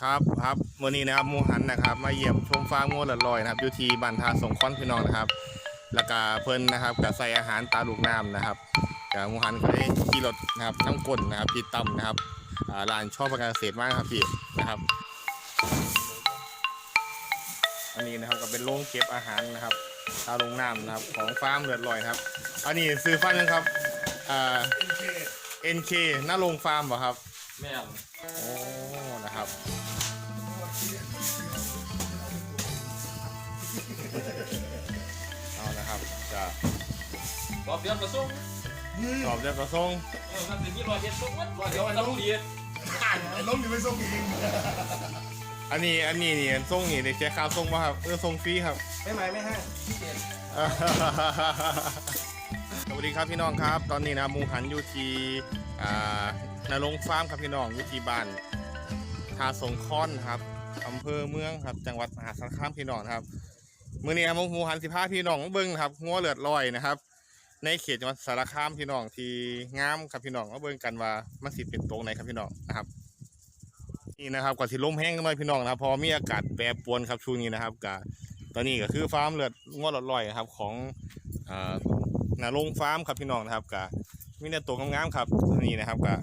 ครับครับวันนี้นะครับมูหันนะครับ มาเยี่ยมชมฟาร์มงูหลอดลอยนะครับอยู่ที่บ้านทาสงค้อนพี่น้องนะครับ แล้วก็เพิ่นนะครับกับใส่อาหารตาลูกน้ำนะครับกับมูหันก็ได้ขี่รถนะครับน้ำกลนนะครับพี่ตั้มนะครับอ่าร้านชอบประการเกษตรมากครับพี่นะครับ อันนี้นะครับก็เป็นโรงเก็บอาหารนะครับตาลงน้ำนะครับของฟาร์มเลือดลอยครับ อันนี้ซื้อฟาร์มยังครับอ่า NK หน้าโรงฟาร์มเหรอครับ แม่นโอ้นะครับ เอานะครับจะรอบเดียวกระส่งตอบเรื่องกระทรวงเออมันเป็นที่รอยเฮ็ดส่งวัดรอยเดียวต้องดีไอ้ล้มอยู่ไปส่งเองอันนี้อันนี้นี่ส่งนี่ได้แจ้ค่าส่งป่ะครับเออส่งฟรีครับไม่ไหมไม่ให้ สวัสดีครับพี่น้องครับ ตอนนี้นะมูหันอยู่ที่อ่านรงฟาร์มครับพี่น้องอยู่ที่บ้านทาสงค้อนครับอำเภอเมืองครับ จังหวัดมหาสารคามพี่น้องครับมื้อนี้ครับหมูหันสิพาพี่น้องเบิ่งครับงัวเลือดลอยนะครับ ในเขตจังหวัดสารคามพี่น้องที่งามครับพี่น้องมาเบิ่งกันว่ามันสิเป็นตรงไหนครับพี่น้องนะครับนี่นะครับก่อนสิลมแห้งกันหน่อยพี่น้องนะพอมีอากาศแปรปรวนครับช่วงนี้นะครับกับตอนนี้ก็คือฟาร์มเลือดงัวเลือดลอยครับของอ่า นาลงฟาร์มครับพี่น้องนะครับกับมีแต่ตัวงามๆครับนี่นะครับกับ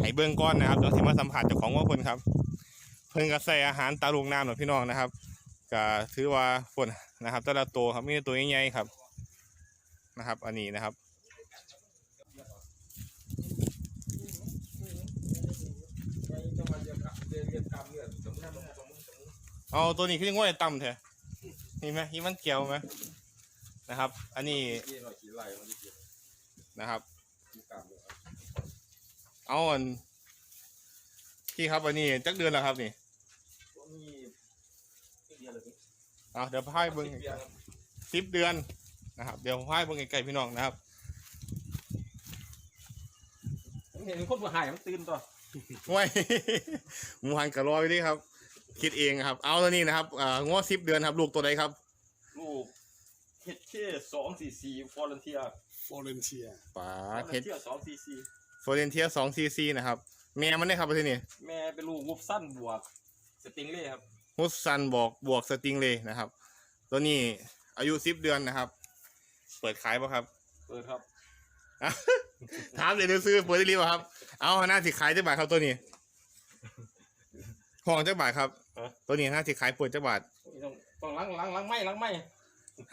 ให้เบื้องก้อนนะครับเดี๋ยวสิมาสัมผัสเจ้าของว่าเพิ่นครับ เพิ่นก็ใส่อาหารตาลูกน้ำหน่อยพี่น้องนะครับก็ถือว่าฝนนะครับแต่ละตัวครับมีแต่ตัวใหญ่ๆครับนะครับ อันนี้นะครับเอาตัวนี้ขึ้นง่ายต่ำเถอะนี่ไหมนี่มันเกี่ยวไหม นะครับ อันนี้ที่รอยขี้ไหลมันดีนะครับกลับเลยเอาอันพี่ครับอันนี้จักเดือนแล้วครับนี่ตัวนี้เดียวเลยพี่เอาเดี๋ยวพายเบิ้งสิบเดือนนะครับ เดี๋ยวพายเบิ้งไกลๆพี่น้องนะครับผมเห็นคนผู้หายมันตื่นตัวไว้หมูหันกระรอยนี่ครับ คิดเองครับ เอาตัวนี้นะครับอ่างอสิบเดือนครับ ลูกตัวใดครับลูก เฮ็ดเคสองสี่สี่ฟอร์เรนเทียฟอร์เรนเทียป๋าฟอร์เทเรสนเทียสองสี่สี่โฟเรนเทียสองซีซีนะครับ แม่มันได้ครับประเทศนี้แม่เป็นลูกวุบสั้นบวก สติงเล่ครับฮุสซันบอกบวกสติงเลยนะครับ ตัวนี้อายุสิบเดือนนะครับ เปิดขายป่ะครับ เปิดครับถามเลยเดี๋ยวซื้อเปิดได้รีบครับ เอาหน้าสิขายจักบาทครับตัวนี้ห้องจักบาทครับ ตัวนี้หน้าสิขายเปิดจักบาทต้องต้องล้างล้างล้างไม้ล้างไม้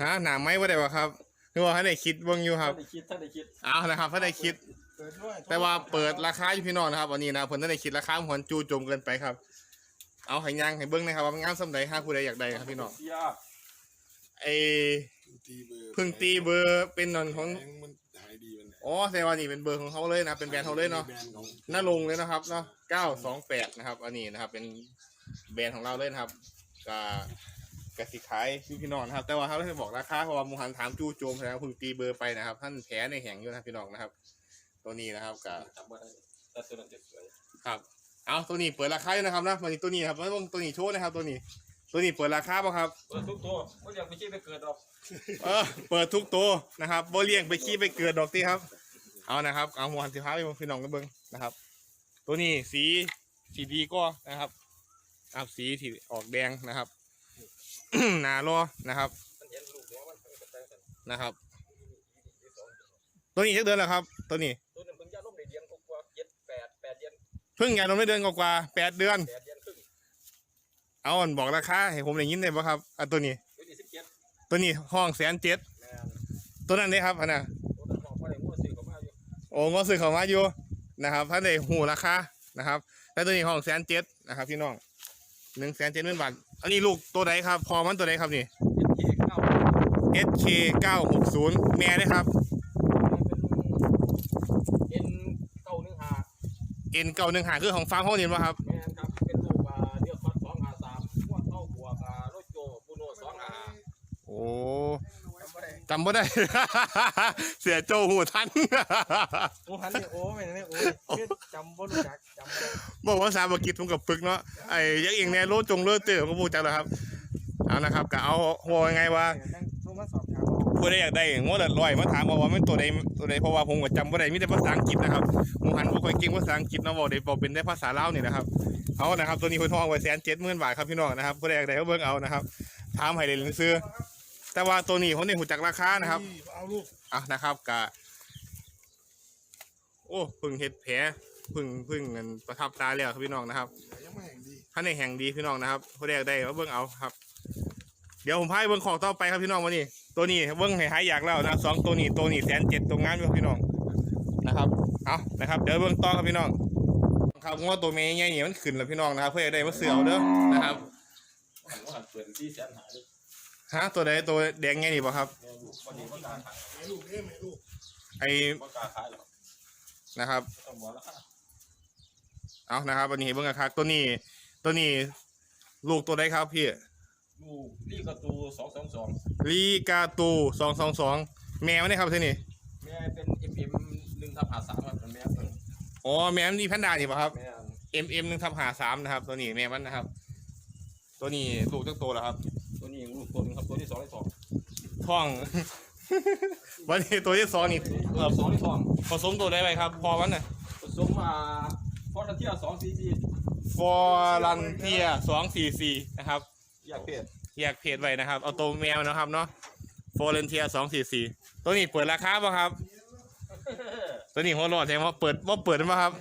ฮะหนาไม้ว่าได้ป่ะครับคือว่าให้ได้คิดเบิ่งอยู่ครับถ้าได้คิดถ้าได้คิดเอานะครับถ้าได้คิด เปิดด้วยแต่ว่าเปิดราคาอยู่พี่น้องนะครับวันนี้นะเพิ่นถ้าได้คิดราคาหอนจูโจมเกินไปครับ เอาให้ยังให้เบิ่งนะครับว่ามันงามสำใดห้าผู้ใดอยากได้ครับพี่น้องเสียไอตีเบอร์เพึ่งตีเบอร์เป็นนอนของแพงมันหายดีมันอ๋อแสดงว่านี่เป็นเบอร์ของเขาเลยนะเป็นแบรนด์เขาเลยเนาะแบรนด์ของหน้าลงเลยนะครับเนาะ928นะครับ อันนี้นะครับ เป็นแบรนด์ของเราเลยนะครับก็ กสิขายพี่พี่น้องนะครับ แต่ว่าเขาไม่ได้บอกราคาเพราะว่าหมูหันถามจู่โจมแล้วเพิ่งตีเบอร์ไปนะครับ ท่านแผลในแหงอยู่นะพี่น้องนะครับ ตัวนี้นะครับก็จำบ่ได้แต่ตัวนั้นจะสวยครับเอาตัวนี้เปิดราคาอยู่นะครับนะวันนี้ตัวนี้ครับไม่ต้องตัวนี้โชว์นะครับ ตัวนี้ ตัวนี้เปิดราคาป่ะครับเปิดทุกตัวไม่อยากไปคิดไปเกิดหรอกเออเปิดทุกตัวนะครับโบเลี้ยงไปขี้ไปเกิดดอกที่ครับ เอานะครับเอาหมูหันสีฟ้าไปพี่น้องกันเบิ้งนะครับ ตัวนี้สีสีดีก็นะครับครับสีที่ออกแดงนะครับ หนารอนะครับมันเห็นลูกแล้วมันเป็นแต่กันนะครับ ตัวนี้จักเดือนแล้วครับ ตัวนี้ตัวนึงเพิ่งจะลงในเดือนกว่าเจ็ดแปดแปดเดือนเพิ่งงานลงได้เดือนกว่าๆแปดเดือนแปดเดือนครึ่งเอาอันบอกราคาให้ผมได้ยินได้ป่ะครับอะตัวนี้ ตัวนี้สิบเจ็ดตัวนี้ห้องแสนเจ็ดแม่นตัวนั้นได้ครับอันน่ะตัวนั้นบอกว่าได้งัวซื้อเข้ามาอยู่โอ้งอซื้อเขามาอยู่นะครับท่านได้หูราคานะครับแล้วตัวนี้ห้องแสนเจ็ดนะครับพี่น้อง หนึ่งแสนเจ็ดหมื่นบาท อันนี้ลูกตัวใดครับ พอมันตัวใดครับนี่เป็นเอเก้า SK 960แม่ได้ครับเป็นเอ็นเก้าหนึ่งห้า N เก่าหนึ่งหาคือของฟาร์มเขาเนี่ยป่ะครับ แม่นครับเป็นลูกอ่าเดียวคอดสองห้าสามพวกเข้าบวกอ่าโรโจบูโนสองห้า โอ้ จำไม่ได้ เสียโจหูทัน โอ้หันนี่โอ้ไม่ไม่โอ้คือจำบ่รู้จักจำบ่ได้บอกว่าภาษาบกิจผมกับปึกเนาะไอ้ยักษ์เองเนี่ยโลดจงเลือดเตอร์ผมก็พูดจังเลยครับเอานะครับก็เอาหัวยังไงว่าตั้งโทรมาสอบถามผู้ใดอยากได้งวดละร้อยมาถามเอาว่ามันตัวใดตัวใดเพราะว่าผมก็จำบ่ได้มีแต่ภาษาอังกฤษนะครับหมูหันบ่ค่อยเก่งภาษาอังกฤษเนาะบอกได้บอกเป็นได้ภาษาลาวนี่นะครับเอานะครับตัวนี้เพิ่นทองไว้แสนเจ็ดหมื่นบาทครับพี่น้องนะครับผู้ใดอยากได้ก็เบิ่งเอานะครับถามให้เลยซื้อ แต่ว่าตัวนี้ผมนี่หูจักราคานะครับเอาลูกอะนะครับกะโอ้เพึ่งเฮ็ดแผลเพึ่งเพึ่งเงินประทับตาแล้วครับพี่น้องนะครับยังไม่แห่งดีท่านในแห่งดีพี่น้องนะครับผู้ใดอยากได้ก็เบิ่งเอาครับ เดี๋ยวผมพาไปเบิ่งของต่อไปครับพี่น้องวันนี้ ตัวนี้เบิ่งให้หายอยากแล้วนะสองตัวนี้ตัวนี้แสนเจ็ดตรงงานอยู่ครับพี่น้องนะครับเอานะครับเดี๋ยวเบิ่งต่อครับพี่น้องครับงวตัวเมย์ใหญ่ๆมันขึ้นแล้วพี่น้องนะครับเพื่อให้ได้มาเสือเอาเด้อนะครับว่าเปิดที่แสนหาย ฮะตัวใดตัวแดงใหญ่นี่บ่ครับแม่ลูกวันนี้ก็กล้าขายแม่ลูกเอ้ยแม่ลูกไอ้ก็กล้าขายหรอกนะครับต้องบอกแล้วค่ะเอานะครับวันนี้เบิ่งกันครับตัวนี้ ตัวนี้ ลูกตัวใดครับพี่ ลูกนี่กระตูสองสองสองลีกาตูสองสองสองแมวนี่ครับที่นี่แม่เป็นเอ็มเอ็มหนึ่งทับหาสามครับเป็นแม่เพิ่งอ๋อแมวนี่แพนด้านี่ป่ะครับแม่ M M หนึ่งทับหาสามนะครับ ตัวนี้แมวมันนะครับ ตัวนี้ลูกตั้งโตแล้วครับ ตัวนี้ลูกตัวนึงครับตัวที่สองที่สองท้อง วันนี้ตัวที่สองนี่เออสองที่สองผสมตัวได้ไหมครับ พอมันน่ะผสมมาฟอร์เทียสองซีซีฟอรันเทียสองสี่สี่นะครับอยากเพศแยกเพจไว้นะครับ เอาตัวแมวนะครับเนาะฟอรันเทียสองสี่สี่ตัวนี้เปิดราคาป่ะครับ ตัวนี้หัวโลดแสดงว่าเปิดว่าเปิดมั้ยครับ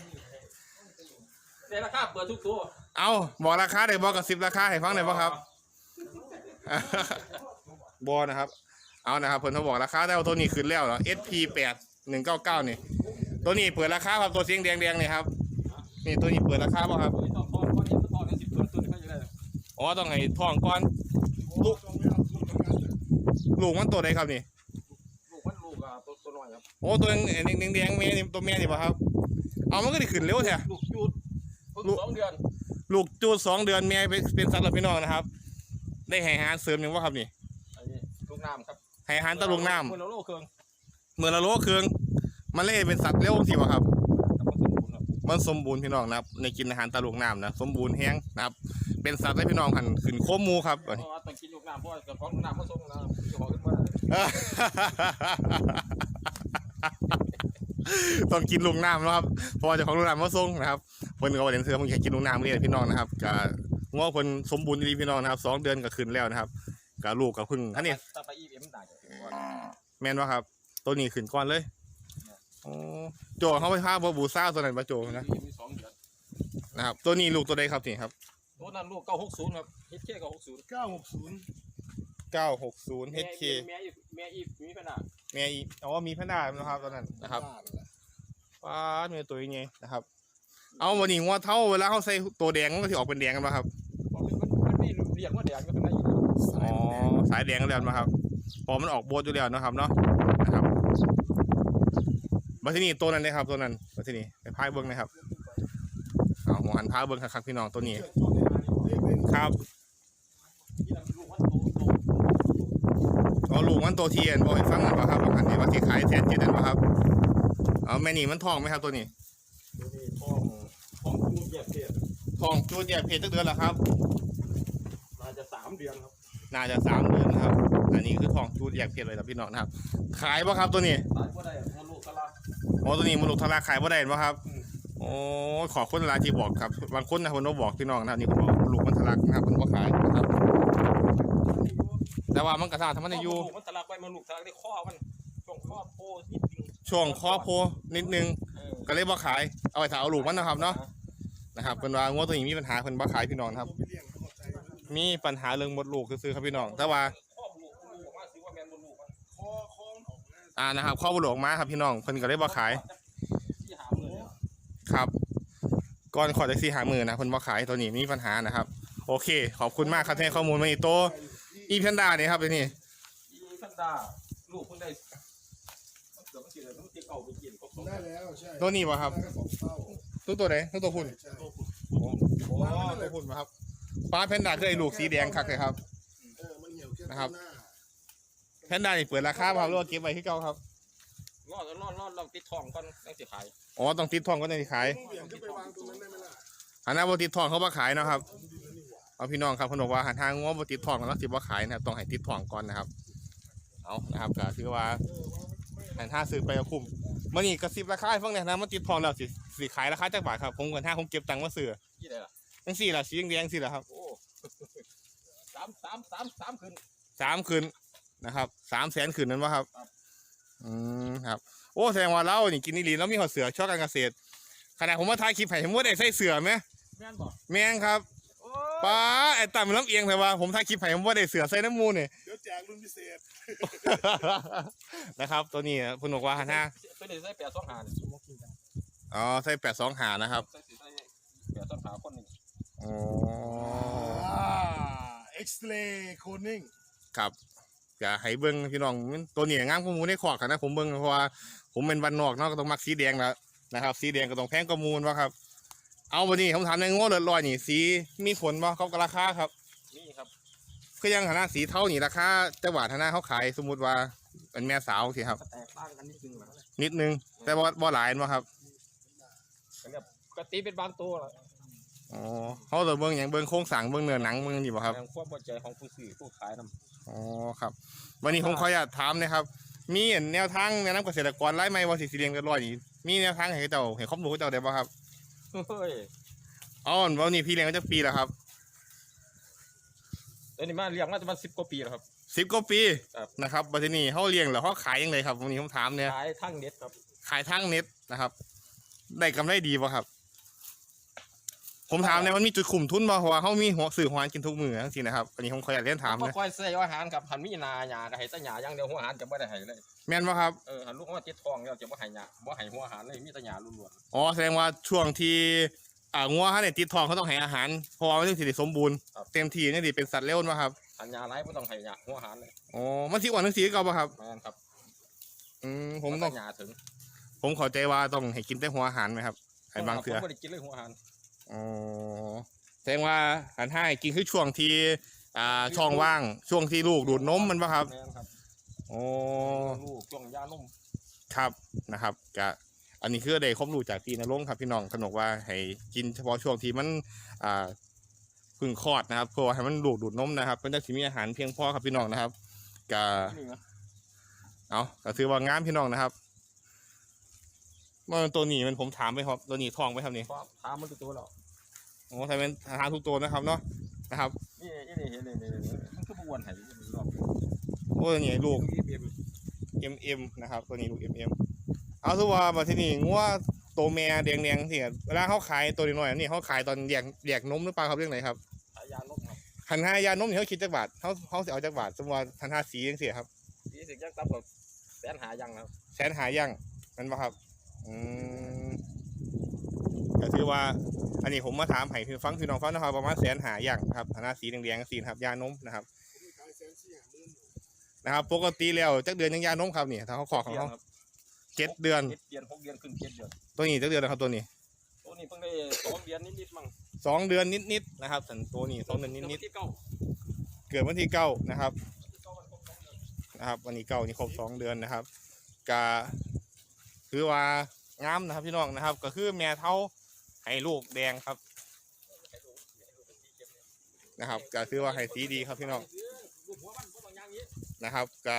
ในราคาเปิดทุกตัว เอาบอกราคาได้บอกกับสิบราคาให้ฟังหน่อยป่ะครับ บอนะครับ เอานะครับเพิ่นเขาบอกราคาแต่ว่าตัวนี้ขึ้นแล้วเหรอ SP แปดหนึ่งเก้าเก้านี่ตัวนี้เปิดราคาครับตัวเสียงแดงแดงๆนี่ครับ นี่ตัวนี้เปิดราคาป่ะครับตัวนี้ต้องทองก้อนนี้ต้องทองกันสิบตัวตัวนี้ก็จะได้อ๋อต้องให้ทองก่อน ลูกต้องไม่เอาลูกทำงานเลยลูกมันตัวใดครับนี่ ลูกมันลูกอะตัวตัวน้อยครับโอ้ตัวแดงแดงแดงๆแม่นี่ตัวแม่นี่ป่ะครับ เอามันก็ได้ขึ้นเร็วแท้ลูกจูดเพิ่งลูกสองเดือนลูกจูดสองเดือนแม่เป็นเป็นสัตว์หลับพี่น้องนะครับ ได้ให้อาหารเสริมยังว่าครับนี่อันนี้ลูกน้ำครับให้อาหารตะลุงน้คนละโลเครื่องำเมื่อละโลเครื่องมันเลยเป็นสัตว์เร็วสิวะครับครับมันสมบูรณ์ครับมันสมบูรณ์พี่น้องนะครับในกินอาหารตะลุงน้ำนะสมบูรณ์แห้งนะครับ เป็นสัตว์ให้พี่น้องหันขึ้นโคมหมูครับ เพราะว่าต้องกินลูกน้ำเพราะว่าเจ้าของลูกน้ำมาส่งนะเจ้าของขึ้นมาต้องกินลุงน้ำนะครับเพราะว่าเจ้าของลุงน้ำมาส่งนะครับเพิ่นก็ว่าเรียนเสือมึงอยากกินลุงน้ำเรียนพี่น้องนะครับกะ งอเพิ่นสมบูรณ์ดีพี่น้องนะครับสองเดือนก็ขึ้นแล้วนะครับกะลูกกับพึ่งอันนี้ ถ้าไปอีเอ็มได้จะเป็นว่าแม่นว่าครับ ตัวนี้ขึ้นก่อนเลยอ๋อโจเขาไปพาบบูซ่าตัวนั้นมาโจนะมีสองเดือนนะครับ ตัวนี้ลูกตัวใดครับนี่ครับตัวนั้นลูกเก้าหกศูนย์ครับเฮดเคเก้าหกศูนย์เก้าหกศูนย์960 HK แม่อีแม่อีมีปัญหาแม่อีอ๋อมีแพนด้านะครับตัวนั้นนะครับบ้านแหละป้าดมีตัวยังไงนะครับ เอาวันนี้งัวเท่าเวลาเขาใส่ตัวแดงมันก็จะออกเป็นแดงกันป่ะครับเพราะมัน มันมีเรียกว่าแดงก็เป็นได้อยู่อ๋อสายแดงแล้วนะครับพอมันออกโบสอยู่แล้วนะครับเนาะนะครับมาที่นี่ตัวนั้นนะครับตัวนั้นมาที่นี่ไปพายเบิ้งนะครับเอาหัวหันพาเบิ้งครับพี่น้องตัวนี้เชื่อตัวนี้เอ้ยเป็นครับที่นั่นลูกมันโตโตเอาลูกมันตัวเทียนบอกให้ฟังหน่อยป่ะครับว่าอันนี้ว่าที่ขายแทนเจ็ดนั่นป่ะครับเอาแม่นี่มันทองไหมครับตัวนี้ตัวนี้ทองทองคูแยกเพศทองจูดแยกเพจตั้งเดือนแล้วครับน่าจะสามเดือนครับน่าจะสามเดือนนะครับ อันนี้คือทองจูดแยกเพจเลยครับพี่น้องนะครับ ขายป่ะครับตัวนี้ตายก็ได้มันลูกกะลาอ๋อตัวนี้มันลูกทลาขายบ่ได้ป่ะครับโอ้ขอคนเวลาที่บอกครับบางคนนะคนว่าบอกพี่น้องนะครับนี่คนบอกลูกมันทลากนะครับมันบ่ขายนะครับแต่ว่ามันกระซ่าทำมันได้อยู่ลูกมันตะลักไว้มันลูกตะลักได้ข้อมันช่วงข้อโพนิดนึงช่วงคอโพนิดนึงเออก็เลยบ่ขายเอาไปถ่ายเอาลูกมันนะครับเนาะนะครับเป็นว่างัวตัวนี้มีปัญหาเพิ่นบ่ขายพี่น้องนะครับ มีปัญหาเรื่องมดลูกซื้อๆครับพี่น้องแต่ว่าข้อลูกลูกออกมาสิว่าแมนบนลูกมันคอคอมันออกนะอ่านะครับข้อบุหลวงมาครับพี่น้องเพิ่นก็เลยบ่ขายที่หาเลยเนี่ยครับก่อนขอแท็กซี่หามือนะเพิ่นบ่ขายตัวนี้มีปัญหานะครับ โอเค ขอบคุณมากครับที่ให้ข้อมูลมาอีกโตอีแพนด้านี่ครับตัวนี้อีพันดาลูกเพิ่งได้มันเกิดมันสิเลยมันติดเอาไปกินก็สองได้แล้วใช่ตัวนี้ป่ะครับได้สองเท่าตัวตัวไหนตัวตัวพุ่นใช่โอ้ตัวพุ่นมาครับ ป้าแพนด้าคือไอ้ลูกสีแดงคักเลยครับ เออมันเหี่ยวแค่นะครับาแพนด้านี่เปิดราคาป่ครับหรือว่าเก็บไว้ที่เก่าครับรอดรอดรอดเราติดทองก่อนยังสิขายอ๋อต้องติดทองก็ได้ขายต้องเหวี่ยงขึ้นไปวางตรงนั้นได้ไหมล่ะอันนั้นบ่ติดทองเขาบ่ขายเนาะครับผมดินแล้วนี่หว่าเอาพี่น้องครับเพิ่นบอกว่าหาทางง้อบ่ติดทองแล้วสิบ่ขายนะครับต้องให้ติดทองก่อนนะครับ เอานะครับก็ถือว่าหันห้าซื้อไปก็คุ้มมื่อนี้กระซิบราคาให้ฟังหน่อยนะมันติดทองแล้วสิสิขายราคาจักบาทครับผมกันห้าผมเก็บตังค์มาซื้อที่ไหนล่ะจังสี่ล่ะสีแดงๆสี่ล่ะครับโอ้ามสามสามสามขึ้นสามคืนนะครับสามแสนคืนนั้นวะครับ ครับ อืมครับ โอ้แสดงว่าเรานี่กินนี่ลีแล้วมีหัวเสือชอบการเกษตรขณะผมมาถ่ายคลิปให้ผมว่าได้ใส่เสือไหมแม่นบอกแม่งครับโอ้ป้าไอ้ต่ำมันลำเอียงแต่ว่าผมถ่ายคลิปให้ผมว่าได้เสือใส่น้ำมูนี่เดี๋ยวแจกรุ่นพิเศษนะครับ ตัวนี้นะคุณบอกว่าหันห้าตัวนี้ใส่แปดสองหาเนี่ยอ๋อใส่แปดสองหานะครับ ใส่ใส่แปดสองหาคนหนึ่งอ๋ออ่า เอ็กซ์เรย์โคนิ่งครับจะให้เบิ้งพี่น้องมันตัวนี้งามกว่าหมูในขอกกันนะผมเบิ้งเพราะว่าผมเป็นวันนอกเนาะก็ต้องมักสีแดงแล้วนะครับ สีแดงก็ต้องแพงกว่าหมูลวะครับ เอาวันนี้ผมถามในโง่เลือดลอยนี่สีมีผลบ่เขากับราคาครับ นี่ครับคือยังฐานะสีเท่านี่ราคาจังหวัดฐานะเขาขายสมมุติว่าเป็นแม่สาวสิครับก็แตกต่างกันนิดนึงนะนิดนึงแต่บ่บ่หลายบ่ครับ ก็เนี่ยปกติเป็นบางตัวละ อ๋อเขาจะเบิ่งอย่างเบิ่งโครงสร้างเบิ่งเนื้อหนังเบิ่งนี่บ่ครับแรงความพอใจของผู้ซื้อผู้ขายนำอ๋อครับ วันนี้ผมขออนุญาตถามนะครับ มีแนวทางแนะนำเกษตรกรไล่ไหมว่าสิสิเลี้ยงเลือดลอยนี่มีแนวทางให้เจ้าให้ความรู้เจ้าได้บ่ครับเฮ้ยอ๋อวันนี้พี่เลี้ยงมาจักปีแล้วครับเดี๋ยวนี้มาเลี้ยงมาจะมาสิบกว่าปีแล้วครับ สิบกว่าปีครับ นะครับบัดนี้เขาเลี้ยงแล้วเขาขายยังไงครับวันนี้ผมถามเนี่ยขายทั้งเน็ตครับขายทางเน็ตนะครับ ได้กำไรดีป่ะครับ ผมถามเนี่ยมันมีจุดขุมทุนบ่เพราะว่าเขามีหัวสื่อหัวอาหารกินทุกมื้อทั้งสิ้นนะครับอันนี้ผมขออยากเรียนถามก็นะค่อยใส่อาหารกับหันมีนาหยาก็ให้แต่หยาอย่างเดียวหัวอาหารจะไม่ได้ให้เลยแม่นป่ะครับเออหันลูกว่าติดทองแล้วจะไม่ให้หยาไม่ให้หัวอาหารเลยมีแต่หยาล้วนอ๋อแสดงว่าช่วงที่อ่างัวเขาเนี่ยติดทองเขาต้องให้อาหารเพราะว่ามันถึงสิได้สมบูรณ์เต็มที่นี่ดิเป็นสัตว์เลี้ยงป่ะครับๆหันหยาไรไม่ต้องให้หยาหัวอาหารเลยอ๋อมันสิอ้วนทั้งสีเก่าป่ะครับแม่นครับอืมผมต้อง หยาถึงผมเข้าใจว่าต้องให้กินแต่หัวอาหารไหมครับให้บางเถื่อผมไม่ได้กินเลยหัวอาหาร อ๋อแสดงว่าอันให้กินคือช่วงที่อ่าช่องว่างช่วงที่ลูกดูดนมมันป่ะครับแม่นครับอ๋อลูกจ้องยานุ่มครับนะครับก็อันนี้คือได้ข้อมูลจากพี่นรงค์ครับพี่น้องขนกว่าให้กินเฉพาะช่วงที่มันอ่าเพึ่งคลอดนะครับเพื่อให้มันลูกดูดนมนะครับมันจะมีอาหารเพียงพอครับพี่น้องนะครับก็นี่นะ เอาก็ถือว่างามพี่น้องนะครับเมื่อตัวนี้มันผมถามไปครับตัวนี้ทองไปครับนี่เพราะถามมันตัวแล้วโอ้ใช่เป็นทางทุกตัวนะครับเนาะนะครับนี่นี่นี่เห็นนี่นี่นี่มันคือบ่วนให้นี่รอบโอ้ตัวนี้ลูกนี่เบียบ MM นะครับ ตัวนี้ลูก MM เอาถือว่ามาที่นี่งัวโตวแม่แดงๆที่เวลาเขาขายตัวน้อยๆอันนี่เขาขายตอนแยกแยกนมหรือเปล่าครับเรื่องไหนครับขายยานุ่มครับหันห้ายานมนี่เขาคิดจักบาทเขาเขาจะเอาจักบาทสมมติว่าหันห้าสีจังซี่ครับยี่สิบยังตับกับแสนหายังครับแสนหายังนั่นปะครับ อืมก็ถือว่า อันนี้ผมมาถามให้พี่ฟังพี่น้องฟังนะครับประมาณแสนหายังครับหันห้าสีแดงๆสีนะครับยานมนะครับผมมีขายแสนสี่หาหมื่นอยู่นะครับปกติแล้วจักเดือนยังยานมครับนี่ถ้าเขาขอของเขาครับเจ็ดเดือนเจ็ดเดือนหกเดือนขึ้นเจ็ดเดือนตัวนี้จักเดือนนะครับตัวนี้ ตัวนี้เพิ่งได้สองเดือนนิดๆมั้งสองเดือนนิดๆนะครับสันตัวนี้สองเดือนนิดที่เก้าๆเกิดวันที่เก้านะครับที่เก้ามันครบสองเดือนนะครับ วันนี้เก้านี่ครบสองเดือนนะครับก็ คือว่างามนะครับพี่น้องนะครับ ก็คือแม่เท่าให้ลูกแดงครับ นะครับก็คือว่าให้สีดีครับพี่น้องนะครับก็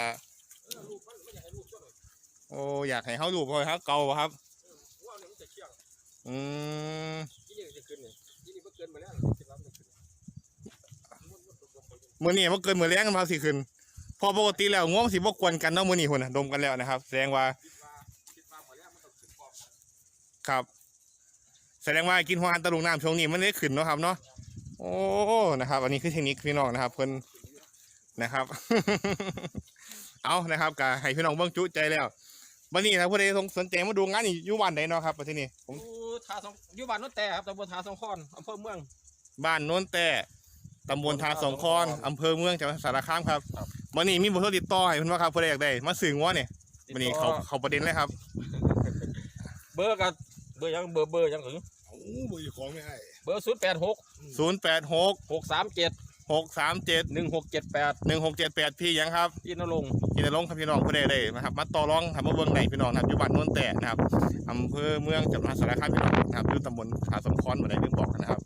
โอ้อยากให้เขาลูกพอยครับ เก่าครับอืมที่นี่จะขึ้นเนี่ยที่นี่ก็เกินมาแล้วคิดว่ามันขึ้นมื้อนี้มันเกินมือแรงกันมาสิขึ้นพอปกติแล้วง่วงสิบกวนกันเนาะมือนี้พุ่นน่ะดมกันแล้วนะครับ แสดงว่า ครับ แสดงว่ากินหัวหันตะลุงน้ำช่วงนี้มันได้ขึ้นเนาะครับเนาะโอ้นะครับ อันนี้คือเทคนิคพี่น้องนะครับเพิ่นนะครับ เอานะครับก็ให้พี่น้องเบิ่งจุใจแล้ววันนี้นะผู้ใดสนใจมาดูงานนี่อยู่บ้านใดเนาะครับประเทศนี้ผมอยู่ทาสองอยู่บ้านโนนแต่ครับตำบลทาสองคอนอำเภอเมือง บ้านโน้นแต่ตำบลทาสองคอนอำเภอเมืองจังหวัดสารคามครับครับวันนี้มีบททดติดต่อให้เพิ่นว่าครับผู้ใดอยากได้มาซื้องัวเนี่ยวันนี้เขาเขาประเด็นเลยครับ เบอร์กับ เบอร์ยังเบอร์เบอร์ยังถึงโอ้บริของไม่ให้เบอร์ศูนย์แปดหก086หกสามเจ็ด637หนึ่งหกเจ็ดแปด1678พี่ยังครับ พี่นรงค์กินลงค์ครับพี่น้องผู้ใดได้นะครับมาต่อรองทำมาเบิ่งไหนพี่น้องนะครับอยู่บ้านโน้นแต่นะครับอำเภอเมืองจังหวัดสารคามพี่น้องนะครับอยู่ตำบลผาสมคอนบ่ได้ลืมบอกนะครับ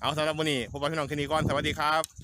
เอาสำหรับวันนี้พบกับพี่น้องแค่นี้ก่อนสวัสดีครับ